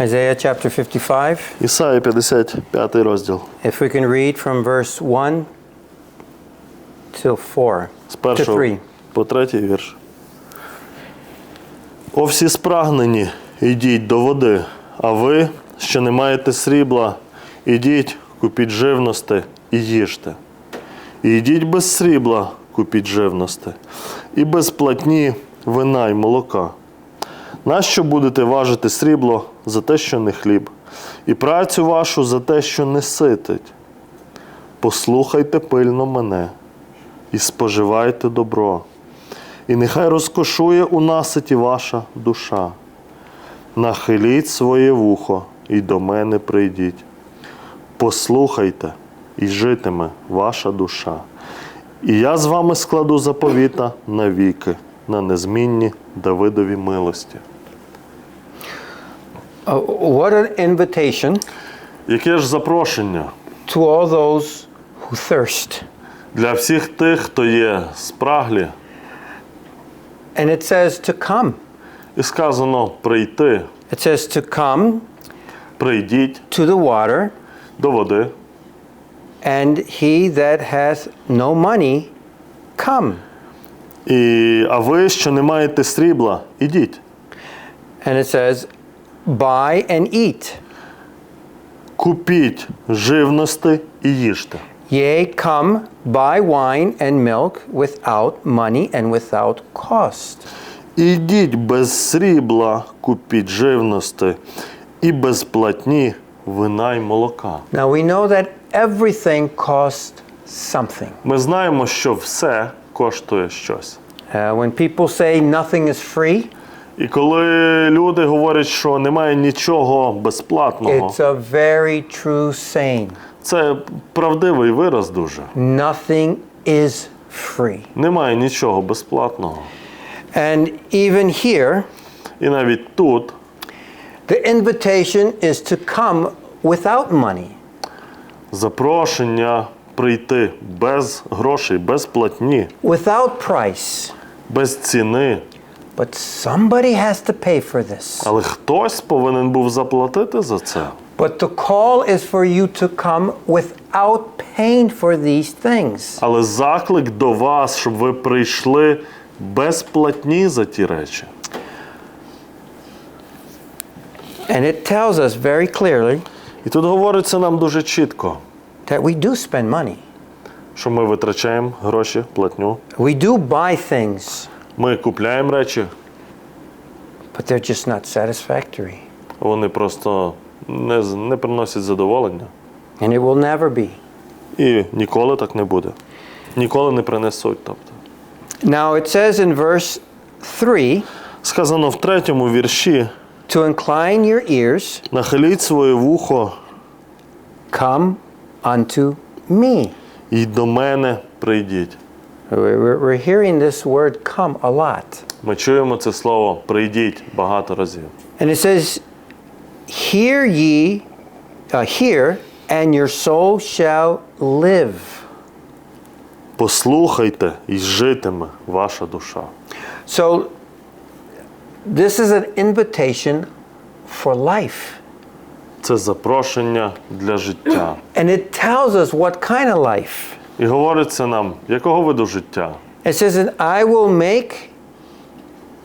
Isaiah chapter 55. Ісая 55 розділ. If we can read from verse 1 till 4. З To першого 3. по третій вірш. О всі спрагнені, ідіть до води, а ви, що не маєте срібла, ідіть, купіть живності і їжте. І йдіть без срібла, купіть живності, і без платні вина й молока. Нащо будете важити срібло за те, що не хліб, і працю вашу за те, що не ситить? Послухайте пильно мене і споживайте добро, і нехай розкошує у наситі ваша душа. Нахиліть своє вухо і до мене прийдіть. Послухайте, і житиме ваша душа. І я з вами складу заповіта навіки, на незмінні Давидові милості. Uh, what an invitation Яке ж запрошення to all those who thirst. для всіх тих, хто є спраглі, And it says to come. і сказано прийти, It says to come прийдіть to the water, до води, and he that hath no money, come. і, а ви, що не маєте срібла, ідіть. And it says, buy and eat. Купіть живності і їжте. Yea, come, buy wine and milk without money and without cost. Ідіть без срібла, купіть живності і без платні вина й молока. Now we know that everything costs something. Ми знаємо, що все коштує щось. Uh, when people say nothing is free, І коли люди говорять, що немає нічого безплатного, it's a very true saying. це правдивий вираз дуже. Nothing is free. Немає нічого безплатного. And even here, І навіть тут the invitation is to come without money. запрошення прийти без грошей, без платні, without price. без ціни. But somebody has to pay for this. Але хтось повинен був заплатити за це. But the call is for you to come without paying for these things. Але заклик до вас, щоб ви прийшли без платні за ті речі. And it tells us very clearly І тут говориться нам дуже чітко, that we do spend money. що ми витрачаємо гроші, платню. We do buy things, Ми купляємо речі, but they're just not satisfactory. вони просто не, з- не приносять задоволення. And it will never be. І ніколи так не буде. Ніколи не принесуть. Тобто. Now it says in verse 3 Сказано в третьому вірші: to incline your ears, нахиліть своє вухо come unto me. і до мене прийдіть. We're, we're- we're hearing this word come a lot. Ми чуємо це слово прийдіть багато разів. And it says, Hear ye, uh, hear, and your soul shall live. Послухайте і житиме ваша душа. So, this is an invitation for life. Це запрошення для життя. And it tells us what kind of life. І говориться нам, якого виду життя? It says, and I will make,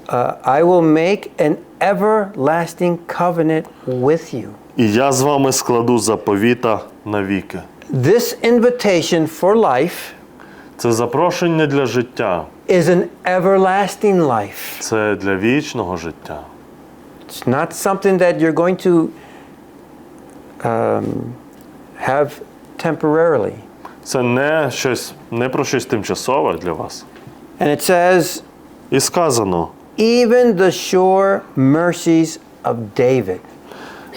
uh, I will make an everlasting covenant with you. І я з вами складу заповіта навіки. This invitation for life Це запрошення для життя, is an everlasting life. це для вічного життя. It's not something that you're going to um, have temporarily. Це не щось, не про щось тимчасове для вас. And it says, І сказано even the sure mercies of David.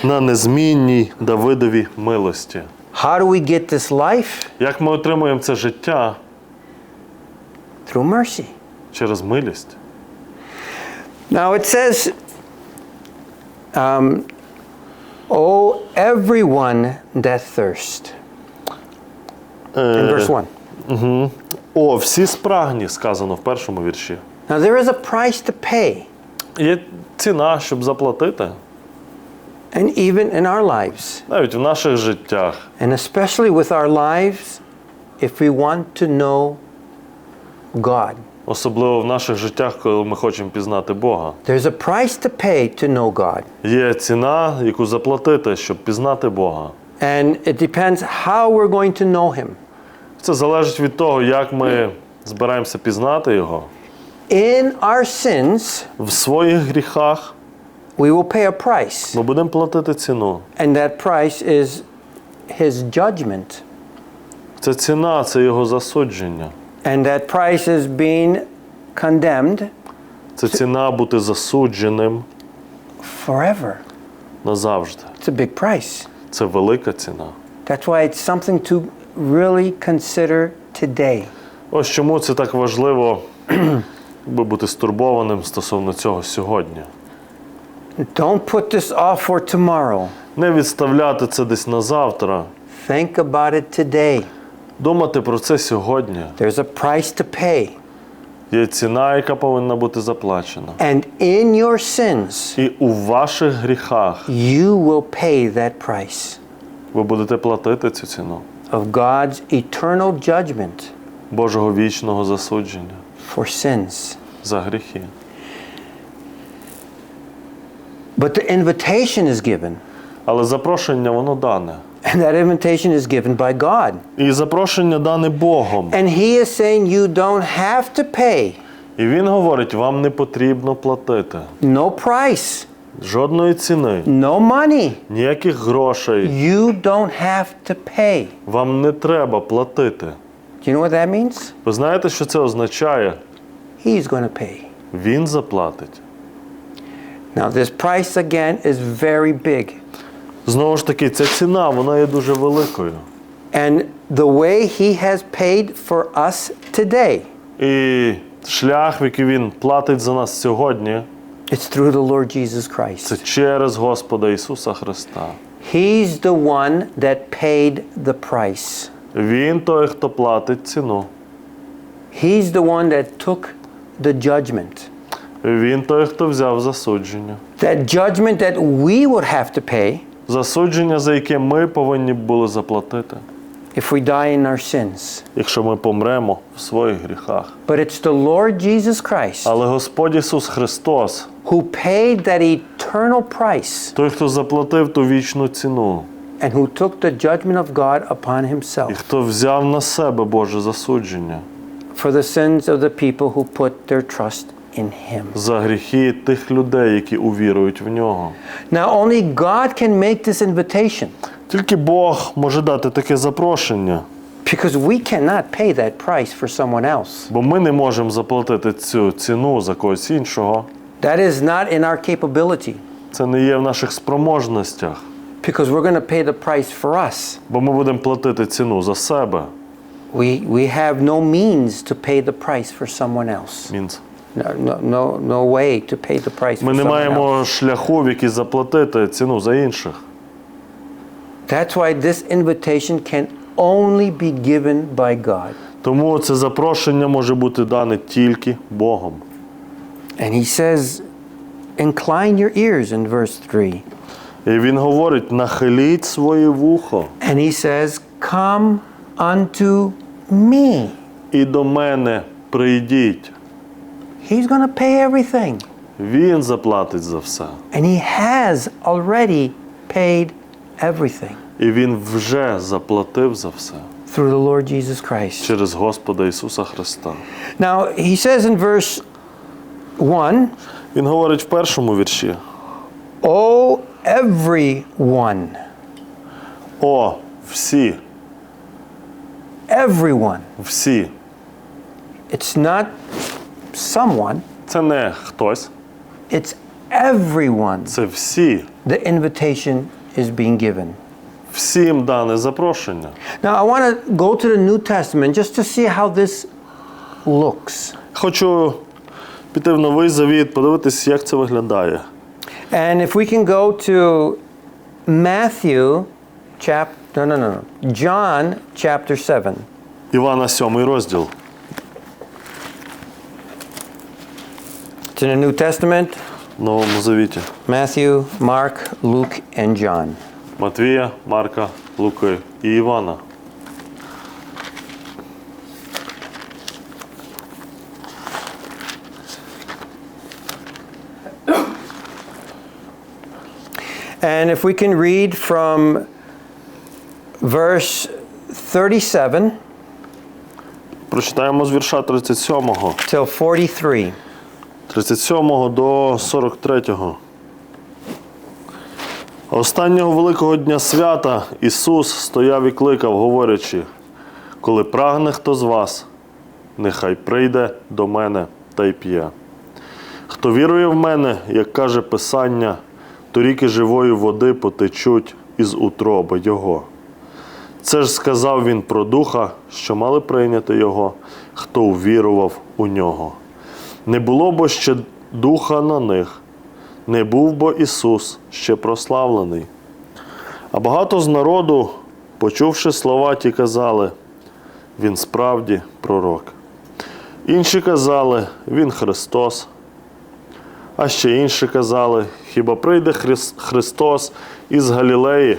на незмінній Давидові милості. How do we get this life? Як ми отримуємо це життя Through mercy. через милість? Now it says, um, Oh, everyone that thirst. Verse 1. О, всі спрагні, сказано в першому вірші. Now there is a price to pay. Є ціна, щоб заплатити. And even in our lives, навіть в наших життях. and especially with our lives, if we want to know God, Особливо в наших життях, коли ми хочемо пізнати Бога. there's a price to pay to know God. Є ціна, яку заплатити, щоб пізнати Бога. And it depends how we're going to know Him. Це залежить від того, як ми збираємося пізнати Його. In our sins, В своїх гріхах we will pay a price. ми будемо платити ціну. And that price is His judgment. Це ціна, це Його засудження. And that price is being condemned Це ціна бути засудженим forever. назавжди. It's a big price. Це велика ціна. That's why it's something to really consider today. Ось чому це так важливо бути стурбованим стосовно цього сьогодні. Don't put this off for tomorrow. Не відставляти це десь на завтра. Think about it today. Думати про це сьогодні. There's a price to pay. Є ціна, яка повинна бути заплачена. And in your sins, І у ваших гріхах you will pay that price ви будете платити цю ціну of God's eternal judgment Божого вічного засудження for sins. за гріхи. But the invitation is given, Але запрошення воно дане. and that invitation is given by God. І запрошення дане Богом. And He is saying you don't have to pay, І він говорить: вам не потрібно платити no price, жодної ціни, no money. ніяких грошей. You don't have to pay. Вам не треба платити. Do you know what that means? Ви знаєте, що це означає? He's going to pay. Він заплатить. Now, this price again is very big. Знову ж таки, ця ціна вона є дуже великою. And the way He has paid for us today, І шлях, в який він платить за нас сьогодні, it's through the Lord Jesus Christ. це через Господа Ісуса Христа. He's the one that paid the price. Він той, хто платить ціну. He's the one that took the judgment. Він той, хто взяв засудження. That judgment that we would have to pay Засудження, за яке ми повинні були заплатити, if we die in our sins. якщо ми помремо в своїх гріхах. But it's the Lord Jesus Christ Але Господь Ісус Христос, who paid that eternal price той, хто заплатив ту вічну ціну, and who took the judgment of God upon і himself хто взяв на себе Боже засудження for the sins of the people who put their trust in him. за гріхи тих людей, які увірують в нього. Now, only God can make this invitation Тільки Бог може дати таке запрошення, because we cannot pay that price for someone else. бо ми не можемо заплатити цю ціну за когось іншого. That is not in our capability Це не є в наших спроможностях, because we're going to pay the price for us. бо ми будемо платити ціну за себе. We, we have no means to pay the price for someone else. Мінц. No, no, way to pay the price Ми for не someone else. маємо шляху, в заплатити ціну за інших. That's why this invitation can only be given by God. Тому це запрошення може бути дане тільки Богом. And he says, incline your ears in verse 3. І він говорить: нахиліть своє вухо And he says, come unto me. і до мене прийдіть. He's going to pay everything. Він заплатить за все. And he has already paid everything І він вже заплатив за все through the Lord Jesus Christ. через Господа Ісуса Христа. Now, he says in verse 1, Він говорить в першому вірші: Oh, everyone, О, всі, everyone. всі. It's not someone, Це не хтось, it's everyone. це всі. The invitation is being given. Всім дане запрошення. Now, I want to go to the New Testament just to see how this looks. Хочу піти в новий завіт, подивитись, як це виглядає. And if we can go to Matthew chapter, no, no, no, no, John chapter 7. Івана 7 розділ. in the New Testament. в Новому Завіті? Matthew, Mark, Luke, and John. Матвія, Марка, Луки і Івана. And if we can read from verse 37 Прочитаємо з вірша 37, till 43. 37 до 43. Останнього великого дня свята Ісус стояв і кликав, говорячи: коли прагне хто з вас, нехай прийде до мене та й п'є. Хто вірує в мене, як каже Писання, то ріки живої води потечуть із утроби Його. Це ж сказав він про духа, що мали прийняти його, хто увірував у нього. Не було бо ще духа на них, не був бо Ісус ще прославлений. А багато з народу, почувши слова ті, казали, Він справді пророк. Інші казали, Він Христос. А ще інші казали, хіба прийде Христос із Галілеї?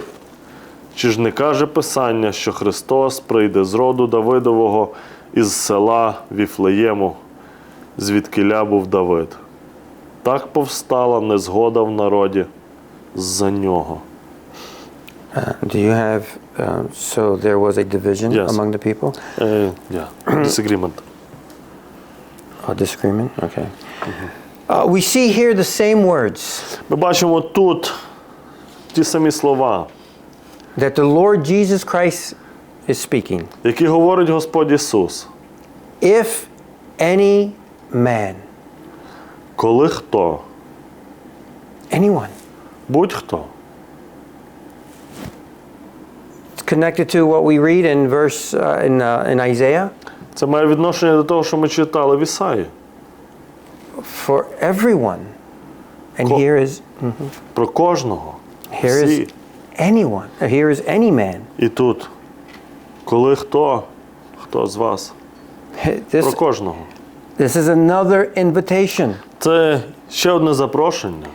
Чи ж не каже Писання, що Христос прийде з роду Давидового із села Віфлеєму, звідкиля був Давид? Так повстала незгода в народі за нього. Uh, do you have, uh, so there was a division Yes. among the people? Е, yeah. Disagreement. A disagreement? Okay. Uh, we see here the same words Ми бачимо тут ті самі слова, that the Lord Jesus Christ is speaking. які говорить Господь Ісус. If any man, Коли хто, anyone, будь-хто, it's connected to what we read in verse uh, in, uh, in Isaiah. це має відношення до того, що ми читали в Ісаї. For everyone. And Cool. here is Про кожного. here Всі. is anyone. Here is any man. І тут, коли хто, хто з вас? Про This, кожного. This is another invitation. Це ще одне запрошення.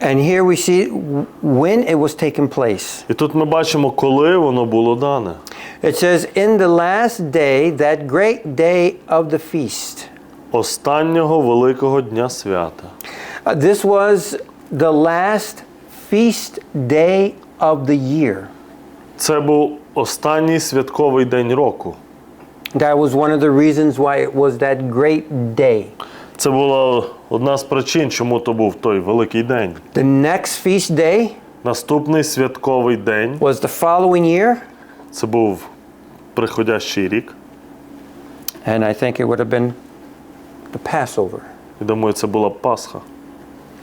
And here we see when it was taking place. І тут ми бачимо, коли воно було дане. It says, In the last day, that great day of the feast. Останнього великого дня свята. Uh, this was the last feast day of the year. Це був останній святковий день року. That was one of the reasons why it was that great day. Це була одна з причин, чому то був той великий день. The next feast day Наступний святковий день was the following year, це був приходящий рік. and I think it would have been the Passover. І думаю, це була Пасха.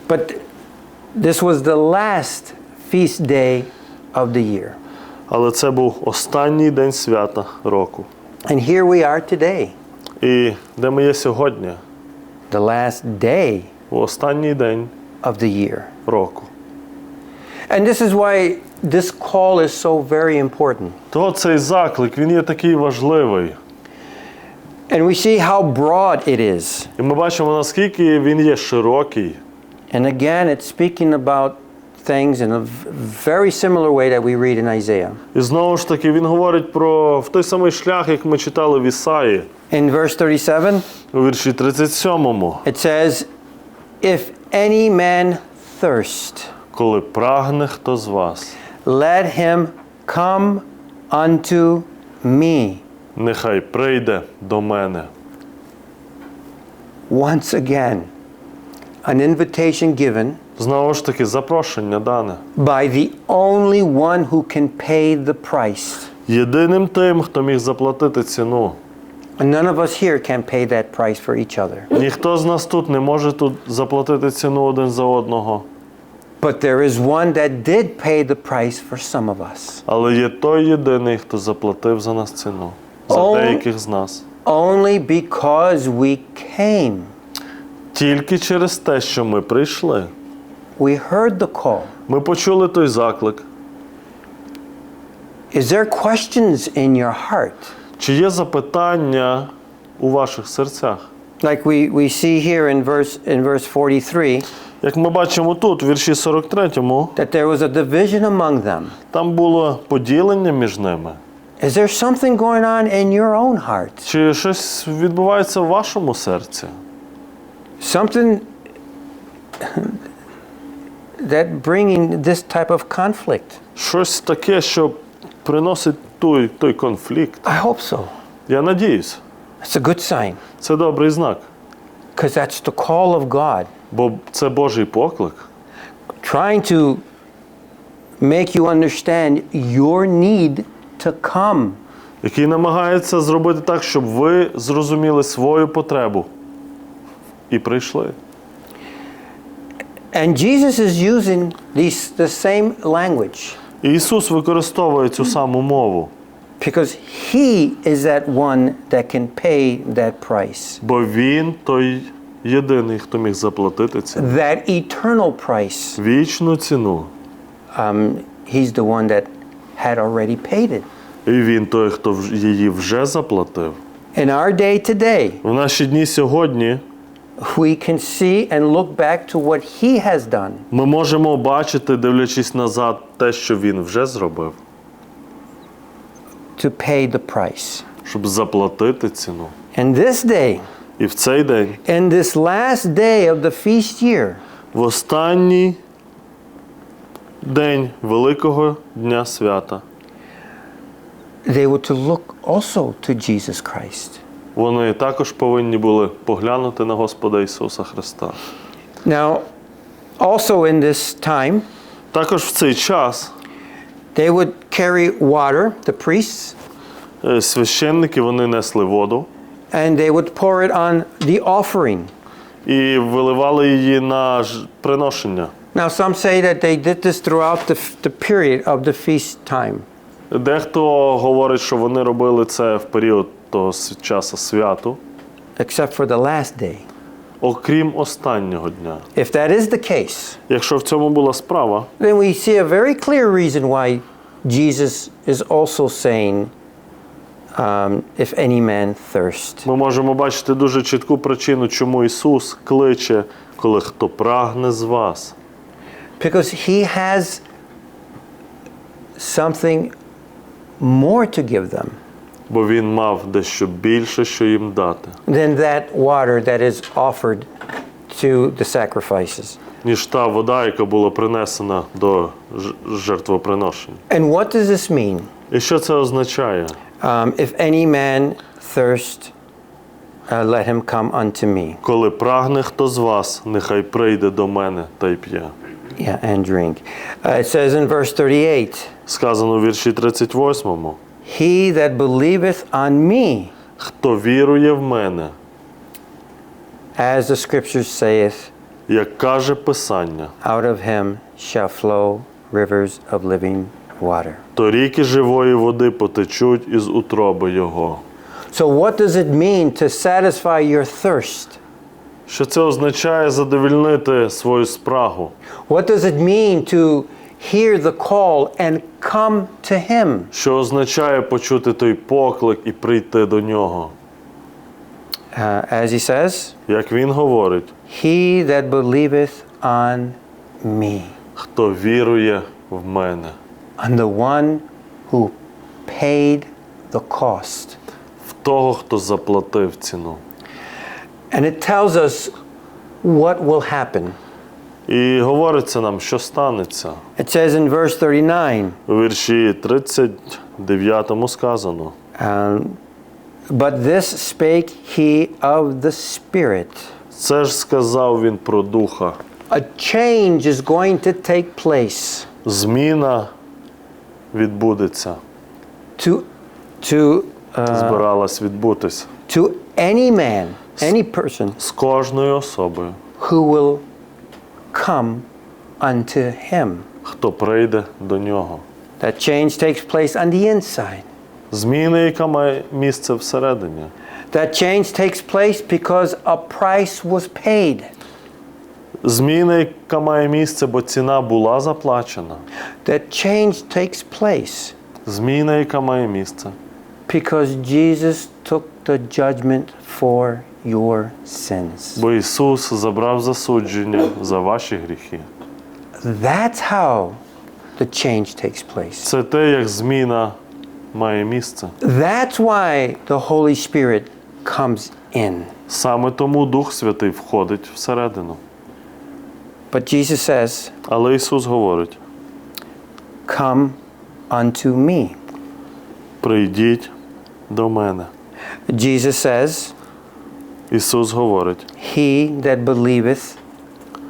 But this was the last feast day of the year. Але це був останній день свята року. And here we are today, І де ми є сьогодні? the last day В останній день of the year. року. And this is why this call is so very important. То цей заклик, він є такий важливий. And we see how broad it is. І ми бачимо, наскільки він є широкий. And again, it's speaking about things in a v- very similar way that we read in Isaiah. І знову ж таки, він говорить про в той самий шлях, як ми читали в Ісаї, In verse 37, у вірші 37, it says, If any man thirst, коли прагне хто з вас, let him come unto me. нехай прийде до мене. Once again, an invitation given Знову ж таки, запрошення дане. by the only one who can pay the price. Єдиним тим, хто міг заплатити ціну. And none of us here can pay that price for each other. Ніхто з нас тут не може тут заплатити ціну один за одного. But there is one that did pay the price for some of us. Але є той єдиний, хто заплатив за нас ціну. За деяких з нас. Only because we came. Тільки через те, що ми прийшли. We heard the call. Ми почули той заклик. Is there questions in your heart? Чи є запитання у ваших серцях? like we, we see here in verse in verse 43, Як ми бачимо тут, в вірші 43, that there was a division among them. там було поділення між ними. Is there something going on in your own heart? Чи щось відбувається в вашому серці? Something that bringing this type of conflict? Щось таке, що приносить той, той конфлікт. I hope so. Я надіюсь, It's a good sign це добрий знак, because that's the call of God бо це Божий поклик, trying to make you understand your need to come. який намагається зробити так, щоб ви зрозуміли свою потребу і прийшли. And Jesus is using these, the same language І Ісус використовує цю саму мову, because He is that one that can pay that price, бо Він той єдиний, хто міг заплатити ціну. that eternal price. Вічну ціну. Um, he's the one that had already paid it. І він той, хто її вже заплатив. In our day today, В наші дні сьогодні we can see and look back to what He has done. ми можемо бачити, дивлячись назад, те, що він вже зробив, to pay the price. щоб заплатити ціну. And this day, І в цей день, in this last day of the feast year, в останній день Великого Дня свята, they were to look also to Jesus Christ. Вони також повинні були поглянути на Господа Ісуса Христа. Now, also in this time, Також в цей час they would carry water, the priests, е, священники вони несли воду and they would pour it on the offering. і виливали її на приношення. Now, some say that they did this throughout the, the period of the feast time. Дехто говорить, що вони робили це в період того с- часу святу, except for the last day. окрім останнього дня. If that is the case, Якщо в цьому була справа, then we see a very clear reason why Jesus is also saying, um, if any man thirst. ми можемо бачити дуже чітку причину, чому Ісус кличе, коли хто прагне з вас. Because he has something more to give them Бо він мав дещо більше, що їм дати, than that water that is offered to the sacrifices. ніж та вода, яка була принесена до жертвоприношень. And what does this mean? І що це означає? Um, if any man thirst, uh, let him come unto me. Коли прагне хто з вас, нехай прийде до мене та й п'є. Yeah, and drink. Uh, it says in verse 38 Сказано в вірші 38. He that believeth on me, Хто вірує в мене, as the scriptures saith, як каже Писання, out of him shall flow rivers of living water. то ріки живої води потечуть із утроби Його. So, what does it mean to satisfy your thirst? Що це означає задовільнити свою спрагу? What does it mean to hear the call and come to him? Що означає почути той поклик і прийти до нього? Uh, as he says, Як він говорить, He that believeth on me, хто вірує в мене, on the one who paid the cost. в того, хто заплатив ціну. And it tells us what will happen. І говориться нам, що станеться. It says in verse 39 У вірші 39 сказано. um, But this spake he of the Spirit. Це ж сказав він про духа. A change is going to take place Зміна відбудеться, to, to, uh, збиралась відбутись to any man, any person з кожною особою, who will come unto him. хто прийде до нього. That change takes place on the inside. Зміна, яка має місце всередині. That change takes place because a price was paid. Зміна, яка має місце, бо ціна була заплачена. That change takes place Зміна, яка має місце, because Jesus took the judgment for your sins. Бо Ісус забрав засудження за ваші гріхи. That's how the change takes place. Це те, як зміна має місце. That's why the Holy Spirit comes in. Саме тому Дух Святий входить всередину. But Jesus says, Але Ісус говорить: Come unto me. прийдіть до мене. Jesus says, Ісус говорить: He that believeth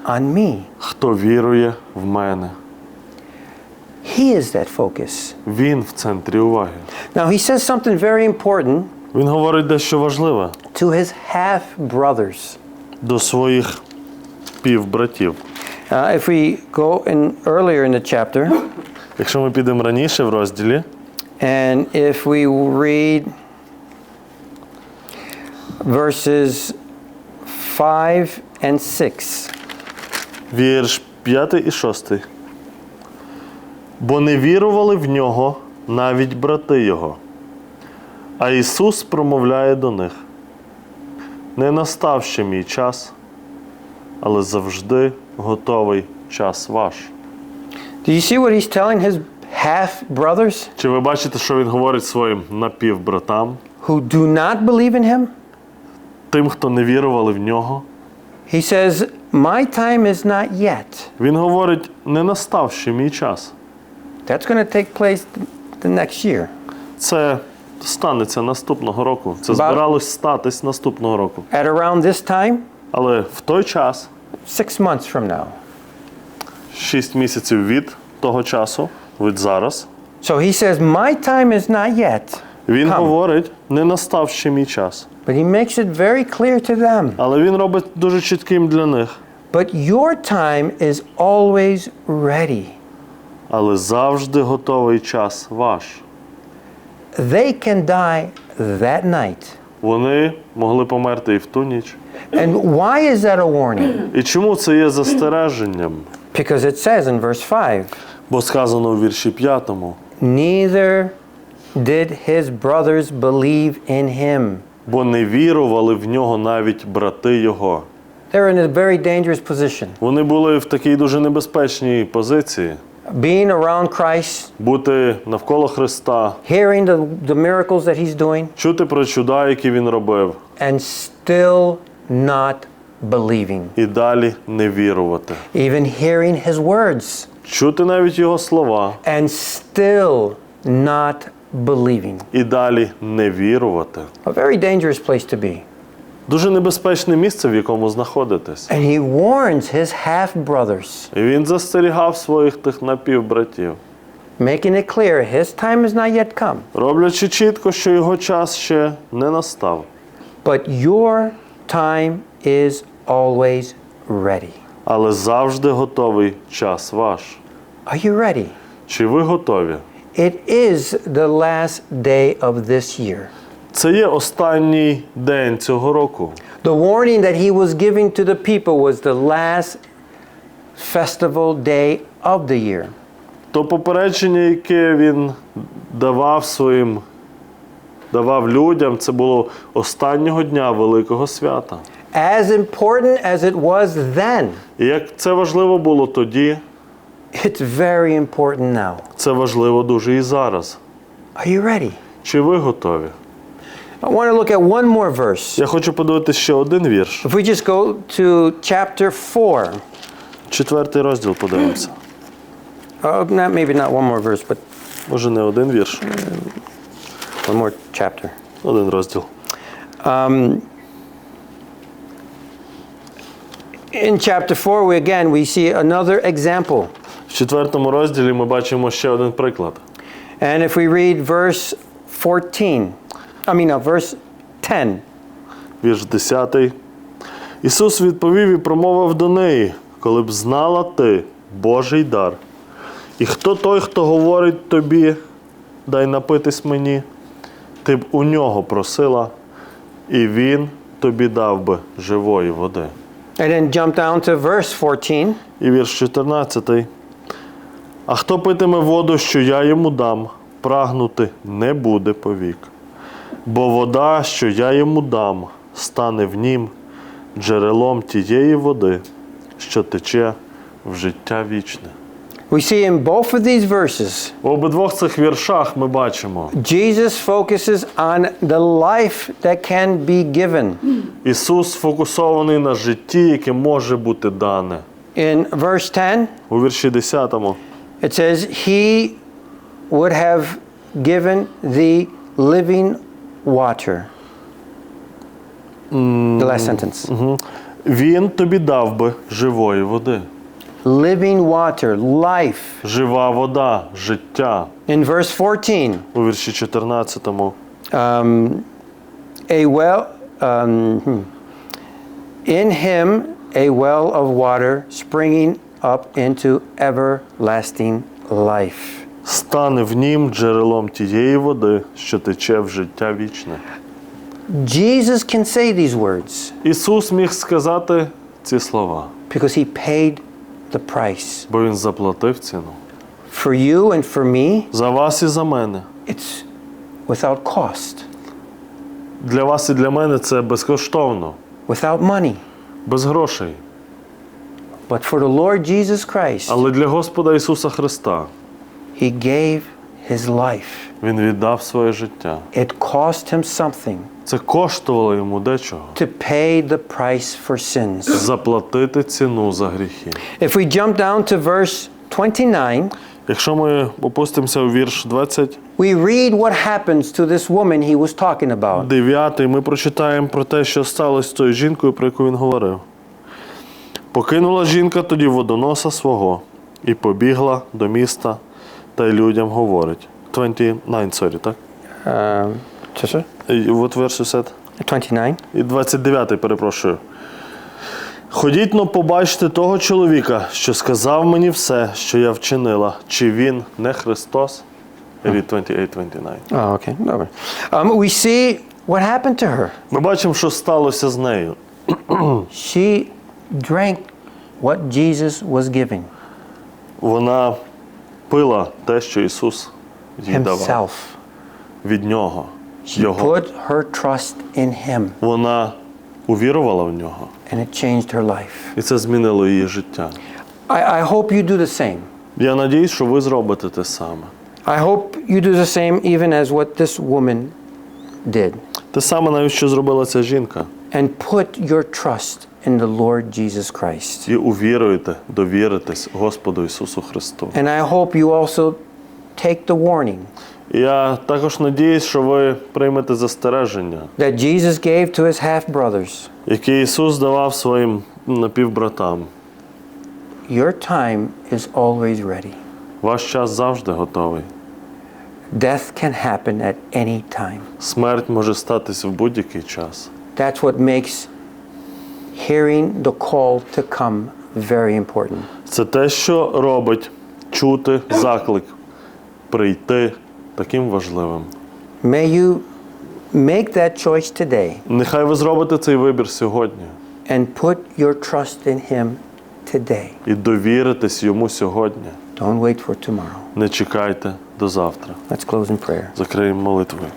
on me. хто вірує в мене, He is that focus. Він в центрі уваги. Now, he says something very important Він говорить дещо важливе to his half brothers. до своїх півбратів. Uh, if we go in earlier in the chapter, Якщо ми підемо раніше в розділі, and if we read verses 5 and 6, вірш 5 і 6. Бо не вірували в нього навіть брати його. А Ісус промовляє до них: Не настав ще мій час, але завжди готовий час ваш. do you see what he's telling his half brothers Чи ви бачите, що він говорить своїм напівбратам, who do not believe in him? Тим, хто не вірували в нього? He says, My time is not yet. Він говорить: не настав ще мій час. That's going to take place the next year. Це станеться наступного року. Це Ба- збиралось статись наступного року. At around this time, Але в той час, six months from now. 6 місяців від того часу, від зараз, So he says, My time is not yet. Він Come. говорить: не настав ще мій час. But he makes it very clear to them. Але він робить дуже чітким для них. But your time is always ready. Але завжди готовий час ваш. They can die that night. Вони могли померти і в ту ніч. And why is that a warning? І чому це є застереженням? Because it says in verse 5 Бо сказано у вірші 5. Neither did his brothers believe in him. Бо не вірували в нього навіть брати його. They're in a very dangerous position. Вони були в такій дуже небезпечній позиції Being around Christ, бути навколо Христа, hearing the, the miracles that he's doing, чути про чуда, які він робив, and still not believing. і далі не вірувати. Even hearing his words Чути навіть його слова, and still not believing. і далі не вірувати. A very dangerous place to be. Дуже небезпечне місце, в якому знаходитесь. And he warns his half brothers, І він застерігав своїх тих напівбратів, making it clear his time is not yet come. роблячи чітко, що його час ще не настав. But your time is always ready. Але завжди готовий час ваш. Are you ready? Чи ви готові? It is the last day of this year. Це є останній день цього року. The warning that he was giving to the people was the last festival day of the year. То попередження, яке він давав своїм, давав людям, це було останнього дня Великого свята. As important as it was then, І як це важливо було тоді, it's very important now. це важливо дуже і зараз. Are you ready? Чи ви готові? I want to look at one more verse. Я хочу подивитися ще один вірш. If we just go to chapter 4, Четвертий розділ подивимося. uh, not, maybe not one more verse, but Може, не один вірш, one more chapter. один розділ. Um, in chapter 4, we again we see another example. В четвертому розділі ми бачимо ще один приклад. And if we read verse 14, I mean, uh, verse 10, Вірш 10. Ісус відповів і промовив до неї, коли б знала ти Божий дар. І хто той, хто говорить тобі, дай напитись мені, ти б у нього просила, і він тобі дав би живої води. and then jump down to verse 14. І вірш 14. А хто питиме воду, що я йому дам, прагнути не буде повік. Бо вода, що я йому дам, стане в нім джерелом тієї води, що тече в життя вічне. We see in both of these verses, В обидвох цих віршах ми бачимо, Jesus focuses on the life that can be given. Ісус сфокусований на житті, яке може бути дане. In verse 10, У вірші 10 it says, He would have given the living water. The last sentence. Він тобі дав би живої води. Living water, life. Жива вода, життя. In verse 14, У вірші 14 um, a well, um, hmm. in him a well of water springing up into everlasting life. стане в нім джерелом тієї води, що тече в життя вічне. Jesus can say these words Ісус міг сказати ці слова, because he paid the price. бо Він заплатив ціну. For you and for me, За вас і за мене. it's without cost, Для вас і для мене це безкоштовно, without money. без грошей. But for the Lord Jesus Christ, Але для Господа Ісуса Христа he gave his life. Він віддав своє життя. It cost him something Це коштувало йому дечого. to pay the price for sins. Заплатити ціну за гріхи. If we jump down to verse 29, Якщо ми опустимося у вірш 29, we read what happens to this woman he was talking about. ми прочитаємо про те, що сталося з тою жінкою, про яку він говорив. Покинула жінка тоді водоноса свого і побігла до міста та й людям говорить. 29, sorry, так? Um, sister? От версію сет. 29. І 29, перепрошую. Ходіть но побачте того чоловіка, що сказав мені все, що я вчинила. Чи він не Христос? Read 28, 29. Oh, okay. Добре. Um, we see what happened to her. Ми бачимо, що сталося з нею. She drank what Jesus was giving Вона пила те, що Ісус їй давав himself. від нього. She Його. put her trust in him, Вона увірувала в нього, and it changed her life. і це змінило її життя. I, I hope you do the same. Я надіюсь, що ви зробите те саме. I hope you do the same, even as what this woman did. Те саме навіть що зробила ця жінка. And put your trust in the Lord Jesus Christ. І увіруєте, довіритесь Господу Ісусу Христу. And I hope you also take the warning І Я також надіюсь, що ви приймете застереження, that Jesus gave to his half brothers. яке Ісус давав своїм напівбратам. Your time is always ready. Ваш час завжди готовий. Death can happen at any time. Смерть може статись в будь-який час. That's what makes hearing the call to come very important. Це те, що робить чути заклик прийти таким важливим. May you make that choice today Нехай ви зробите цей вибір сьогодні and put your trust in Him today. і довіритесь йому сьогодні. Don't wait for tomorrow. Не чекайте до завтра. Let's close in prayer. Закриємо молитвою.